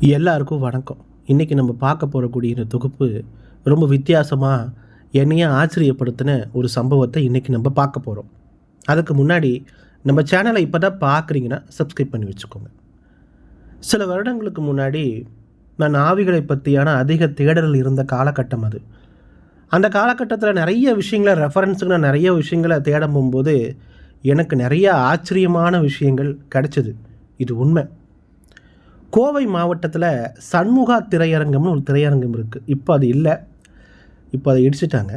எல்லாருக்கும் வணக்கம். இன்றைக்கி நம்ம பார்க்க போகக்கூடிய இந்த தொகுப்பு ரொம்ப வித்தியாசமாக என்னையே ஆச்சரியப்படுத்தின ஒரு சம்பவத்தை இன்றைக்கி நம்ம பார்க்க போகிறோம் அதுக்கு முன்னாடி நம்ம சேனலை இப்போ தான் பார்க்குறீங்கன்னா சப்ஸ்கிரைப் பண்ணி வச்சுக்கோங்க. சில வருடங்களுக்கு முன்னாடி நான் ஆவிகளை பற்றியான அதிக தேடல் இருந்த காலகட்டம் அது. அந்த காலகட்டத்தில் நிறைய விஷயங்களை ரெஃபரன்ஸுக்கு நான் நிறைய விஷயங்களை தேட போகும்போது எனக்கு நிறைய ஆச்சரியமான விஷயங்கள் கிடைச்சிது. இது உண்மை. கோவை மாவட்டத்தில் சண்முகா திரையரங்கம்னு ஒரு திரையரங்கம் இருக்குது இப்போ அது இல்லை. இப்போ அதை இடிச்சிட்டாங்க.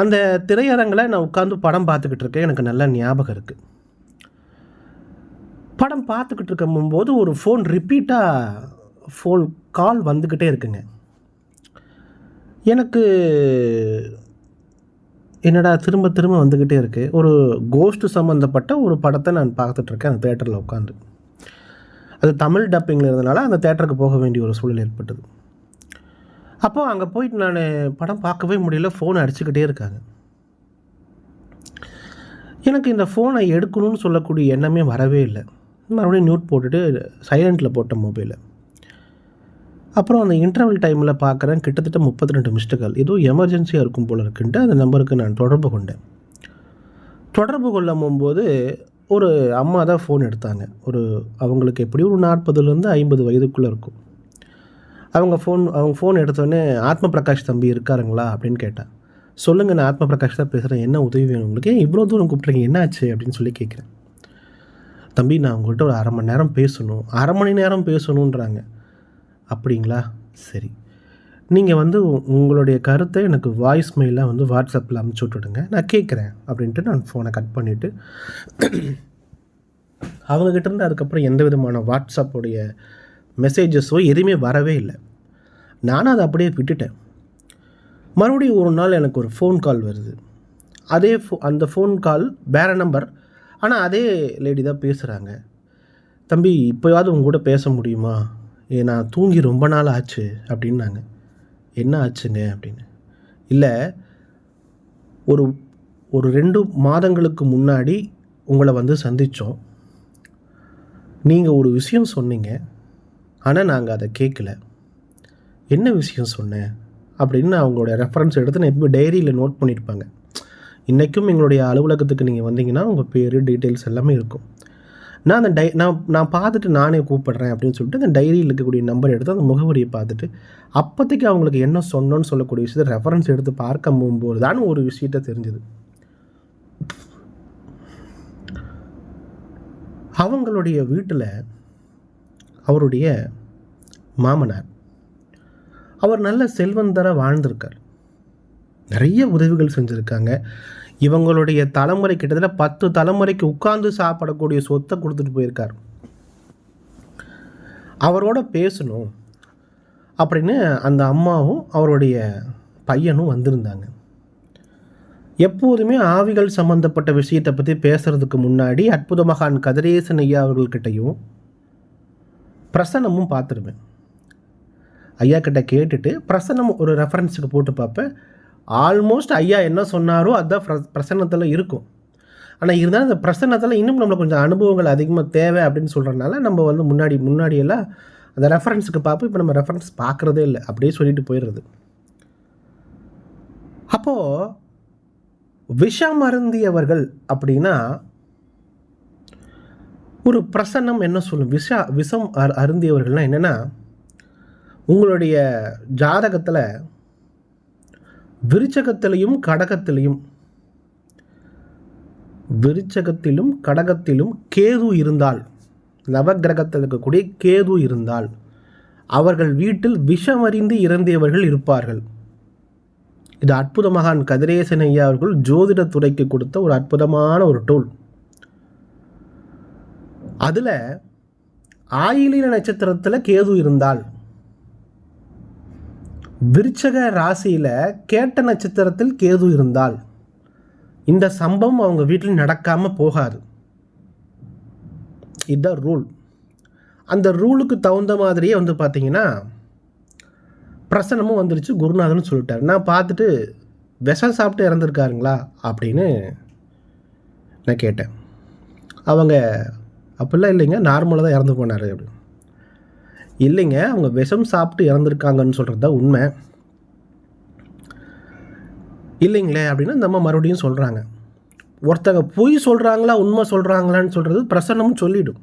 அந்த திரையரங்கில் நான் உட்காந்து படம் பார்த்துக்கிட்டு இருக்கேன். எனக்கு நல்ல ஞாபகம் இருக்குது படம் பார்த்துக்கிட்டு இருக்கும்போது ஒரு ஃபோன் ரிப்பீட்டாக ஃபோன் கால் வந்துக்கிட்டே இருக்குங்க. எனக்கு என்னடா திரும்ப திரும்ப வந்துக்கிட்டே இருக்குது ஒரு கோஸ்ட் சம்மந்தப்பட்ட ஒரு படத்தை நான் பார்த்துட்ருக்கேன் அந்த தேட்டரில் உட்காந்து அது தமிழ் டப்பிங்கில் இருந்தனால அந்த தேட்டருக்கு போக வேண்டிய ஒரு சூழல் ஏற்பட்டது. அப்போது அங்கே போயிட்டு நான் படம் பார்க்கவே முடியல ஃபோன் அடிச்சுக்கிட்டே இருக்காங்க. எனக்கு இந்த ஃபோனை எடுக்கணும்னு சொல்லக்கூடிய எண்ணமே வரவே இல்லை. மறுபடியும் நியூட் போட்டுட்டு சைலண்ட்டில் போட்ட மொபைலை அப்புறம் அந்த இன்டர்வல் டைமில் பார்க்குறேன் கிட்டத்தட்ட முப்பத்தி ரெண்டு மிஸ்டு கால் ஏதோ எமர்ஜென்சியாக இருக்கும் போல இருக்குன்ட்டு அந்த நம்பருக்கு நான் தொடர்பு கொண்டேன். தொடர்பு கொள்ளும் போகும்போது ஒரு அம்மா தான் ஃபோன் எடுத்தாங்க. ஒரு அவங்களுக்கு எப்படியும் ஒரு நாற்பதுலேருந்து ஐம்பது வயதுக்குள்ளே இருக்கும். அவங்க ஃபோன் அவங்க ஃபோன் எடுத்தோடனே ஆத்ம பிரகாஷ் தம்பி இருக்காருங்களா அப்படின்னு கேட்டேன் சொல்லுங்கள் நான் ஆத்ம பிரகாஷ் தான் பேசுகிறேன் என்ன உதவி வேணும் உங்களுக்கு? ஏன் இவ்வளோ தூரம் கூப்பிட்றீங்க என்னாச்சு? அப்படின்னு சொல்லி கேட்குறேன். தம்பி நான் உங்கள்கிட்ட ஒரு அரை மணி நேரம் பேசணும். அரை மணி நேரம் பேசணுன்றாங்க. அப்படிங்களா? சரி. நீங்கள் வந்து உ- உங்களுடைய கருத்தை எனக்கு வாய்ஸ் மெயிலாக வந்து வாட்ஸ்அப்பில் அமுச்சு விட்டுடுங்க. நான் கேட்குறேன் அப்படின்ட்டு நான் ஃபோனை கட் பண்ணிவிட்டு அவங்கக்கிட்டேருந்து அதுக்கப்புறம் எந்த விதமான வாட்ஸ்அப்புடைய மெசேஜஸோ எதுவுமே வரவே இல்லை. நானும் அதை அப்படியே விட்டுட்டேன். மறுபடியும் ஒரு நாள் எனக்கு ஒரு ஃபோன் கால் வருது. அதே ஃபோ அந்த ஃபோன் கால் வேறு நம்பர் ஆனால் அதே லேடி தான் பேசுகிறாங்க தம்பி இப்போயாவது உங்க கூட பேச முடியுமா? ஏ நான் தூங்கி ரொம்ப நாள் ஆச்சு அப்படின்னாங்க. என்ன ஆச்சுங்க அப்படின்னு. இல்லை ஒரு ஒரு ரெண்டு மாதங்களுக்கு முன்னாடி உங்களை வந்து சந்தித்தோம் நீங்கள் ஒரு விஷயம் சொன்னீங்க ஆனால் நாங்கள் அதை கேட்கல என்ன விஷயம் சொன்னேன் அப்படின்னு அவங்களோட ரெஃபரன்ஸ் எடுத்து நான் எப்போ டைரியில் நோட் பண்ணியிருப்பாங்க இன்றைக்கும் எங்களுடைய அலுவலகத்துக்கு நீங்கள் வந்தீங்கன்னா உங்கள் பேர் டீட்டெயில்ஸ் எல்லாமே இருக்கும். நான் அந்த டை நான் நான் பார்த்துட்டு நானே கூப்பிடுறேன் அப்படின்னு சொல்லிட்டு அந்த டைரியில் இருக்கக்கூடிய நம்பர் எடுத்து அந்த முகவரியை பார்த்துட்டு அப்போதைக்கு அவங்களுக்கு என்ன சொன்னோன்னு சொல்லக்கூடிய விஷயத்தை ரெஃபரன்ஸ் எடுத்து பார்க்க போகும்போது தான் ஒரு விஷயத்த தெரிஞ்சுது. அவங்களுடைய வீட்டில் அவருடைய மாமனார் அவர் நல்ல செல்வந்தராக வாழ்ந்திருக்கார். நிறைய உதவிகள் செஞ்சுருக்காங்க. இவங்களுடைய தலைமுறை கிட்டத்தட்ட பத்து தலைமுறைக்கு உட்கார்ந்து சாப்பிடக்கூடிய சொத்தை கொடுத்துட்டு போயிருக்கார். அவரோட பேசணும் அப்படின்னு அந்த அம்மாவும் அவருடைய பையனும் வந்திருந்தாங்க. எப்போதுமே ஆவிகள் சம்பந்தப்பட்ட விஷயத்தை பற்றி பேசுறதுக்கு முன்னாடி அற்புத மகான் கதிரேசன் ஐயா அவர்கள்கிட்டையும் பிரசன்னமும் பார்த்துருவேன் ஐயா கிட்ட கேட்டுட்டு பிரசன்னம் ஒரு ரெஃபரன்ஸுக்கு போட்டு பார்ப்பேன். ஆல்மோஸ்ட் ஐயா என்ன சொன்னாரோ அதுதான் பிரசன்னத்தில் இருக்கும். ஆனால் இருந்தாலும் அந்த பிரசன்னத்தில் இன்னும் நம்மளுக்கு கொஞ்சம் அனுபவங்கள் அதிகமாக தேவை அப்படின்னு சொல்கிறனால நம்ம வந்து முன்னாடி முன்னாடியெல்லாம் அந்த ரெஃபரன்ஸுக்கு பார்ப்போம். இப்போ நம்ம ரெஃபரன்ஸ் பார்க்குறதே இல்லை. அப்படியே சொல்லிட்டு போயிடுறது. அப்போது விஷம் அருந்தியவர்கள் அப்படின்னா ஒரு பிரசன்னம் என்ன சொல்லும்? விஷா விஷம் அரு அருந்தியவர்கள்னால் என்னென்னா உங்களுடைய ஜாதகத்தில் விருச்சகத்திலையும் கடகத்திலையும். விருச்சகத்திலும் கடகத்திலும் கேது இருந்தால் நவக்கிரகத்தில் இருக்கக்கூடிய கேது இருந்தால் அவர்கள் வீட்டில் விஷமறிந்து இறந்தியவர்கள் இருப்பார்கள். இது அற்புத மகான் கதிரேசன் ஐயா அவர்கள் ஜோதிட துறைக்கு கொடுத்த ஒரு அற்புதமான ஒரு டூல். அதில் ஆயிலின நட்சத்திரத்தில் கேது இருந்தால் விருச்சக ராசியில் கேட்ட நட்சத்திரத்தில் கேது இருந்தால் இந்த சம்பவம் அவங்க வீட்டில் நடக்காமல் போகாது. இதுதான் ரூல். அந்த ரூலுக்கு தகுந்த மாதிரியே வந்து பார்த்தீங்கன்னா பிரசனமும் வந்துருச்சு குருநாதன் சொல்லிட்டார். நான் பார்த்துட்டு விஷம் சாப்பிட்டு இறந்துருக்காருங்களா அப்படின்னு நான் கேட்டேன். அவங்க அப்படிலாம் இல்லைங்க நார்மலாக தான் இறந்து போனார் அப்படின்னு. இல்லைங்க அவங்க விஷம் சாப்பிட்டு இறந்துருக்காங்கன்னு சொல்கிறது தான் உண்மை. இல்லைங்களே அப்படின்னு நம்ம மறுபடியும் சொல்கிறாங்க ஒருத்தங்க பொய் சொல்கிறாங்களா உண்மை சொல்கிறாங்களான்னு சொல்கிறது பிரசன்னமும் சொல்லிவிடும்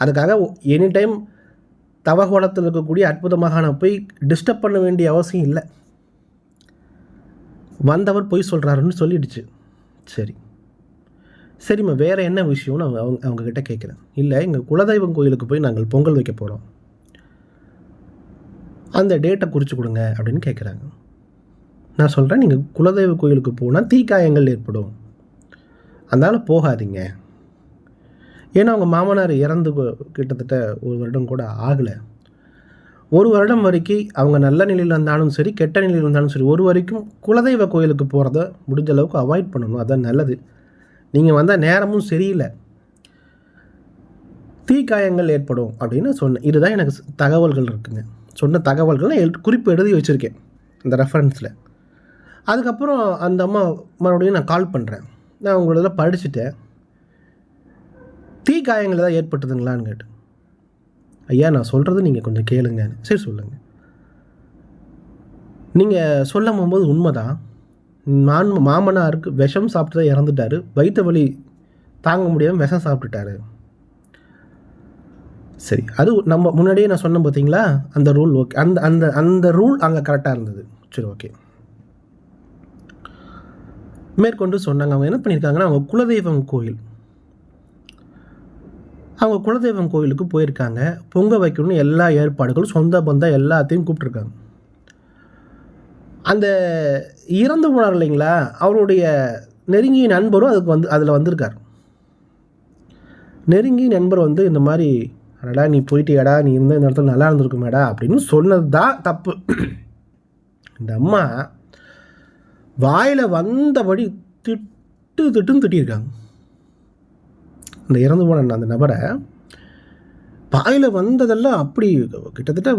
அதுக்காக எனி டைம் தவகோலத்தில் இருக்கக்கூடிய அற்புதமாக நான் போய் டிஸ்டர்ப் பண்ண வேண்டிய அவசியம் இல்லை. வந்தவர் பொய் சொல்கிறாருன்னு சொல்லிடுச்சு. சரி. சரிம்மா வேறு என்ன விஷயம்னு அவங்க அவங்க அவங்கக்கிட்ட கேட்குறேன் இல்லை எங்கள் குலதெய்வம் கோயிலுக்கு போய் நாங்கள் பொங்கல் வைக்க போகிறோம் அந்த டேட்டை குறித்து கொடுங்க அப்படின்னு கேட்குறாங்க நான் சொல்கிறேன் நீங்கள் குலதெய்வ கோயிலுக்கு போனால் தீக்காயங்கள் ஏற்படும். அதனால் போகாதீங்க. ஏன்னா அவங்க மாமனார் இறந்து கிட்டத்தட்ட ஒரு வருடம் கூட ஆகலை. ஒரு வருடம் வரைக்கும் அவங்க நல்ல நிலையில் இருந்தாலும் சரி கெட்ட நிலையில் இருந்தாலும் சரி ஒரு வரைக்கும் குலதெய்வ கோயிலுக்கு போகிறத முடிஞ்ச அளவுக்கு அவாய்ட் பண்ணணும். அதான் நல்லது. நீங்கள் வந்தால் நேரமும் சரியில்லை. தீக்காயங்கள் ஏற்படும் அப்படின்னு சொன்னேன் இதுதான் எனக்கு தகவல்கள் இருக்குங்க. சொன்ன தகவல்கள் எல் எழு- குறிப்பு எழுதி வச்சுருக்கேன் இந்த ரெஃபரன்ஸில் அதுக்கப்புறம் அந்த அம்மா மறுபடியும் நான் கால் பண்ணுறேன் நான் உங்களோட படிச்சுட்டேன். தீக்காயங்கள் ஏதாவது ஏற்பட்டதுங்களான்னு கேட்டு ஐயா நான் சொல்கிறது நீங்கள் கொஞ்சம் கேளுங்க. சரி சொல்லுங்கள் நீங்கள் சொல்லும் போகும்போது உண்மைதான். நான் மாமனாருக்கு விஷம் சாப்பிட்டு தான் இறந்துட்டாரு. வயிற்று வலி தாங்க முடியாமல் விஷம் சாப்பிட்டுட்டாரு. சரி அது நம்ம முன்னாடியே நான் சொன்னேன் பார்த்தீங்களா அந்த ரூல் ஓகே அந்த அந்த அந்த ரூல் அங்கே கரெக்டாக இருந்தது. சரி ஓகே. மேற்கொண்டு சொன்னாங்க அவங்க என்ன பண்ணியிருக்காங்கன்னா அவங்க குலதெய்வம் கோயில். அவங்க குலதெய்வம் கோயிலுக்கு போயிருக்காங்க. பொங்க வைக்கணும்னு எல்லா ஏற்பாடுகளும் சொந்த பந்தம் எல்லாத்தையும் கூப்பிட்ருக்காங்க அந்த இறந்து போனார் இல்லைங்களா? அவருடைய நெருங்கிய நண்பரும் அதுக்கு வந்து அதில் வந்திருக்கார். நெருங்கிய நண்பர் வந்து இந்த மாதிரி அடடா நீ போயிட்டியாடா நீ இருந்த இந்த இடத்துல நல்லா இருந்திருக்குமேடா அப்படின்னு சொன்னது தான் தப்பு. இந்த அம்மா வாயில் வந்தபடி திட்டு திட்டுன்னு திட்டியிருக்காங்க. அந்த இறந்து போன அந்த நபரை வாயில் வந்ததெல்லாம் அப்படி கிட்டத்தட்ட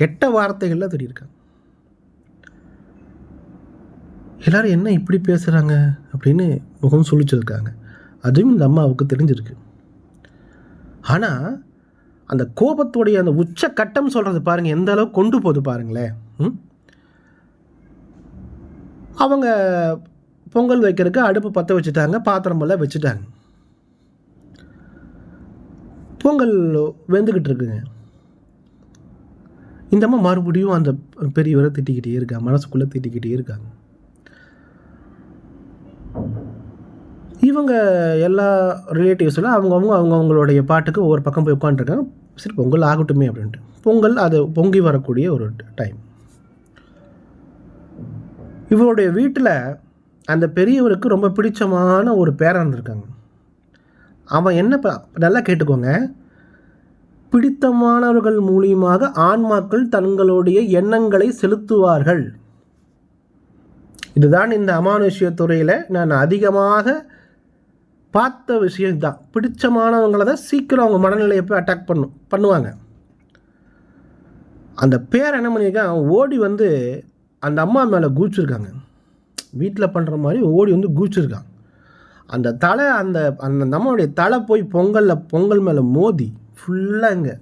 கெட்ட வார்த்தைகள்லாம் திட்டியிருக்காங்க. எல்லாரும் என்ன இப்படி பேசுகிறாங்க அப்படின்னு முகம் சொல்லிச்சிருக்காங்க அதுவும் இந்த அம்மாவுக்கு தெரிஞ்சிருக்கு. ஆனால் அந்த கோபத்துடைய அந்த உச்ச கட்டம் சொல்கிறது பாருங்கள் எந்த அளவுக்கு கொண்டு போகுது பாருங்களேன். ம்? அவங்க பொங்கல் வைக்கிறதுக்கு அடுப்பு பற்ற வச்சுட்டாங்க பாத்திரமெல்லாம் வச்சுட்டாங்க. பொங்கல் வெந்துக்கிட்டு இருக்குங்க. இந்த அம்மா மறுபடியும் அந்த பெரியவரை திட்டிக்கிட்டே இருக்காங்க மனசுக்குள்ளே திட்டிக்கிட்டே இருக்காங்க. இவங்க எல்லா ரிலேட்டிவ்ஸில் அவங்கவுங்க அவங்கவுங்களுடைய பாட்டுக்கு ஒவ்வொரு பக்கம் போய் உட்காந்துருக்காங்க சரி பொங்கல் ஆகட்டுமே அப்படின்ட்டு. பொங்கல் அது பொங்கி வரக்கூடிய ஒரு டைம் இவருடைய வீட்டில் அந்த பெரியவருக்கு ரொம்ப பிடிச்சமான ஒரு பேரன் இருக்காங்க. அவன் என்ன ப- நல்லா கேட்டுக்கோங்க. பிடித்தமானவர்கள் மூலியமாக ஆன்மாக்கள் தங்களுடைய எண்ணங்களை செலுத்துவார்கள். இதுதான் இந்த அமானுஷ்ய துறையில் நான் அதிகமாக பார்த்த விஷயம் தான் பிடிச்சமானவங்கள தான் சீக்கிரம் அவங்க மனநிலையை போய் அட்டாக் பண்ணும் பண்ணுவாங்க. அந்த பேர் என்ன பண்ணியிருக்கான் ஓடி வந்து அந்த அம்மா மேலே கூச்சிருக்காங்க வீட்டில் பண்ணுற மாதிரி ஓடி வந்து கூச்சிருக்கான் அந்த தலை அந்த அந்த அம்மாவுடைய தலை போய் பொங்கலில் பொங்கல் மேலே மோதி ஃபுல்லாக இங்கே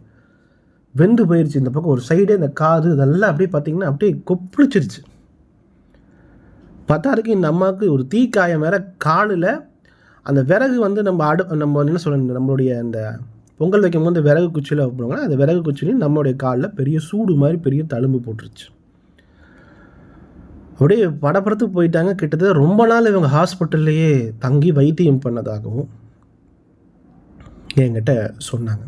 வெந்து போயிடுச்சு இந்த பக்கம் ஒரு சைடே இந்த காது இதெல்லாம் அப்படியே பார்த்தீங்கன்னா அப்படியே கொப்பளிச்சிருச்சு. பத்தாருக்கு இந்த அம்மாவுக்கு ஒரு தீக்காயம் வேற காலில் அந்த விறகு வந்து நம்ம அடு நம்ம என்ன சொல்லணும் நம்மளுடைய அந்த பொங்கல் வைக்கும் போது விறகு குச்சியில் வைப்பாங்க அந்த விறகு குச்சிலையும் நம்மளுடைய காலில் பெரிய சூடு மாதிரி பெரிய தழும்பு போட்டுருச்சு. அப்படியே படப்படத்துக்கு போயிட்டாங்க. கிட்டத்தட்ட ரொம்ப நாள் இவங்க ஹாஸ்பிட்டல்லையே தங்கி வைத்தியம் பண்ணதாகவும் என்கிட்ட சொன்னாங்க.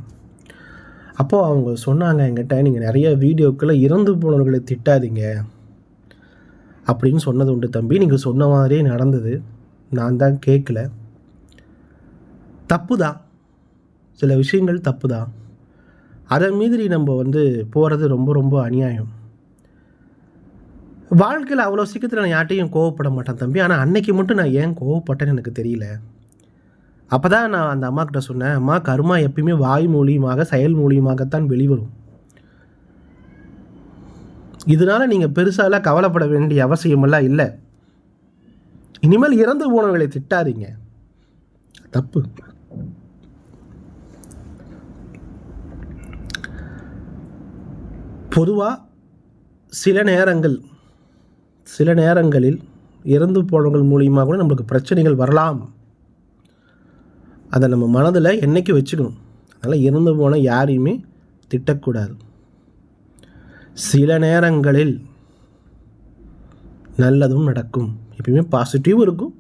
அப்போது அவங்க சொன்னாங்க என்கிட்ட நீங்கள் நிறைய வீடியோக்களை இறந்து போனவர்களை திட்டாதீங்க. அப்படின்னு சொன்னது உண்டு தம்பி. நீங்கள் சொன்ன மாதிரியே நடந்தது. நான் தான் கேட்கல. தப்பு தான் சில விஷயங்கள் தப்பு தான் அதை மீதிரி நம்ம வந்து போகிறது ரொம்ப ரொம்ப அநியாயம். வாழ்க்கையில் அவ்வளோ சீக்கிரத்தில் நான் யார்ட்டையும் கோவப்பட மாட்டேன் தம்பி. ஆனால் அன்னைக்கு மட்டும் நான் ஏன் கோவப்பட்டேன்னு எனக்கு தெரியல. அப்போ தான் நான் அந்த அம்மா கிட்ட சொன்னேன் அம்மா கருமா எப்பயுமே வாய் மூலியமாக செயல் மூலியமாகத்தான் வெளிவரும். இதனால் நீங்கள் பெருசாலாம் கவலைப்பட வேண்டிய அவசியமெல்லாம் இல்லை. இனிமேல் இறந்து போனவர்களை திட்டாதீங்க. தப்பு. பொதுவாக சில நேரங்கள் சில நேரங்களில் இறந்து போனவங்கள் மூலியமாக கூட நம்மளுக்கு பிரச்சனைகள் வரலாம். அதை நம்ம மனதில் என்றைக்கு வச்சுக்கணும்? அதனால் இறந்து போன யாரையுமே திட்டக்கூடாது. சில நேரங்களில் நல்லதும் நடக்கும். எப்பயுமே பாசிட்டிவும் இருக்கும்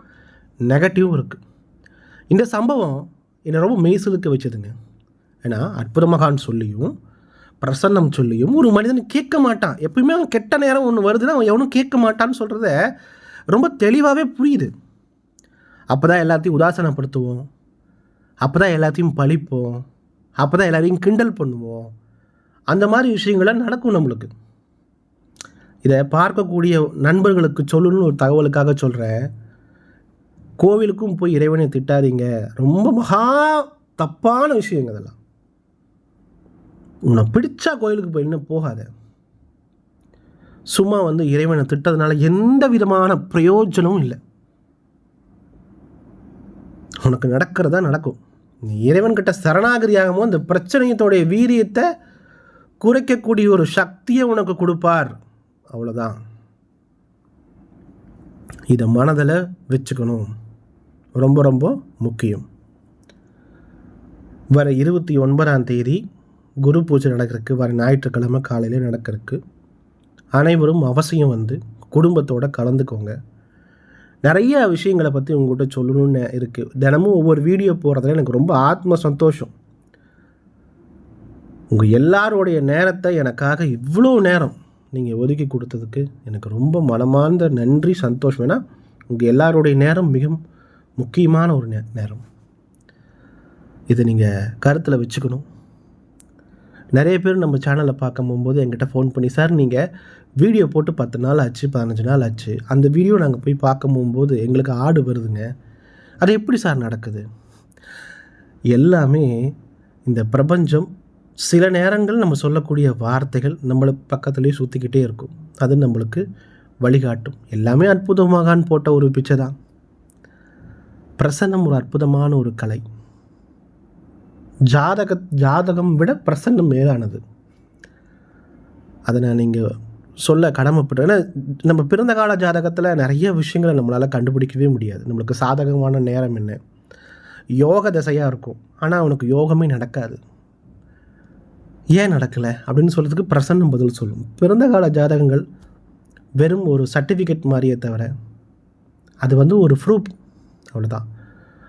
நெகட்டிவும் இருக்குது இந்த சம்பவம் என்னை ரொம்ப மெய்சிலுக்க வச்சதுங்க. ஏன்னா அற்புத மகான் சொல்லியும் பிரசன்னம் சொல்லியும் ஒரு மனிதன் கேட்க மாட்டான். எப்பயுமே அவன் கெட்ட நேரம் ஒன்று வருதுன்னா அவன் எவனும் கேட்க மாட்டான்னு சொல்கிறத ரொம்ப தெளிவாகவே புரியுது. அப்போ தான் எல்லாத்தையும் உதாசனப்படுத்துவோம். அப்போ தான் எல்லாத்தையும் பழிப்போம். அப்போ தான் எல்லாரையும் கிண்டல் பண்ணுவோம். அந்த மாதிரி விஷயங்கள்லாம் நடக்கும் நம்மளுக்கு. இதை பார்க்கக்கூடிய நண்பர்களுக்கு சொல்லணும்னு ஒரு தகவலுக்காக சொல்கிறேன் கோவிலுக்கும் போய் இறைவனை திட்டாதீங்க. ரொம்ப மகா தப்பான விஷயங்க அதெல்லாம் உன்னை பிடிச்சா கோயிலுக்கு போயின்னு போகாத. சும்மா வந்து இறைவனை திட்டதுனால எந்த விதமான பிரயோஜனமும் இல்லை. உனக்கு நடக்கிறதா நடக்கும். நீ இறைவன்கிட்ட ஆகும் அந்த பிரச்சனையத்தோடைய வீரியத்தை குறைக்கக்கூடிய ஒரு சக்தியை உனக்கு கொடுப்பார். அவ்வளோதான் இதை மனதில் வச்சுக்கணும். ரொம்ப ரொம்ப முக்கியம். வர இருபத்தி ஒன்பதாம் தேதி குரு பூஜை நடக்கிறதுக்கு வர ஞாயிற்றுக்கிழமை காலையில் நடக்கிறதுக்கு அனைவரும் அவசியம் வந்து குடும்பத்தோடு கலந்துக்கோங்க. நிறைய விஷயங்களை பற்றி உங்கள்கிட்ட சொல்லணும்னு இருக்குது தினமும் ஒவ்வொரு வீடியோ போகிறதுல எனக்கு ரொம்ப ஆத்ம சந்தோஷம். உங்கள் எல்லாருடைய நேரத்தை எனக்காக இவ்வளோ நேரம் நீங்கள் ஒதுக்கி கொடுத்ததுக்கு எனக்கு ரொம்ப மனமார்ந்த நன்றி சந்தோஷம். ஏன்னா உங்கள் எல்லாருடைய நேரம் மிகவும் முக்கியமான ஒரு நே நேரம். இதை நீங்கள் கருத்தில் வச்சுக்கணும். நிறைய பேர் நம்ம சேனலை பார்க்க போகும்போது எங்கிட்ட ஃபோன் பண்ணி சார் நீங்கள் வீடியோ போட்டு பத்து நாள் ஆச்சு பதினஞ்சு நாள் ஆச்சு. அந்த வீடியோ நாங்கள் போய் பார்க்க போகும்போது எங்களுக்கு ஆடு வருதுங்க. அது எப்படி சார் நடக்குது? எல்லாமே இந்த பிரபஞ்சம் சில நேரங்கள் நம்ம சொல்லக்கூடிய வார்த்தைகள் நம்மளை பக்கத்துலேயே சுற்றிக்கிட்டே இருக்கும். அது நம்மளுக்கு வழிகாட்டும். எல்லாமே அற்புதமாகான்னு போட்ட ஒரு பிச்சை தான். பிரசன்னம் ஒரு அற்புதமான ஒரு கலை. ஜாதக ஜாதகம் விட பிரசன்னம் மேலானது. அதை நான் நீங்கள் சொல்ல கடமைப்பட்டு நம்ம பிறந்த கால ஜாதகத்தில் நிறைய விஷயங்களை நம்மளால் கண்டுபிடிக்கவே முடியாது. நம்மளுக்கு சாதகமான நேரம் என்ன? யோக தசையாக இருக்கும். ஆனால் அவனுக்கு யோகமே நடக்காது. ஏன் நடக்கலை? அப்படின்னு சொல்கிறதுக்கு பிரசன்னம் பதில் சொல்லும். பிறந்த கால ஜாதகங்கள் வெறும் ஒரு சர்டிஃபிகேட் மாதிரியே தவிர அது வந்து ஒரு ப்ரூஃப் அவ்வளோதான்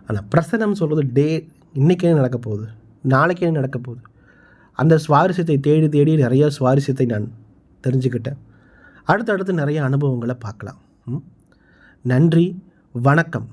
ஆனால் பிரசனம் சொல்கிறது டே இன்றைக்கே நடக்க போகுது. நாளைக்கே நடக்க போகுது. அந்த சுவாரஸ்யத்தை தேடி தேடி நிறைய சுவாரஸ்யத்தை நான் தெரிஞ்சுக்கிட்டேன். அடுத்தடுத்து நிறைய அனுபவங்களை பார்க்கலாம். நன்றி வணக்கம்.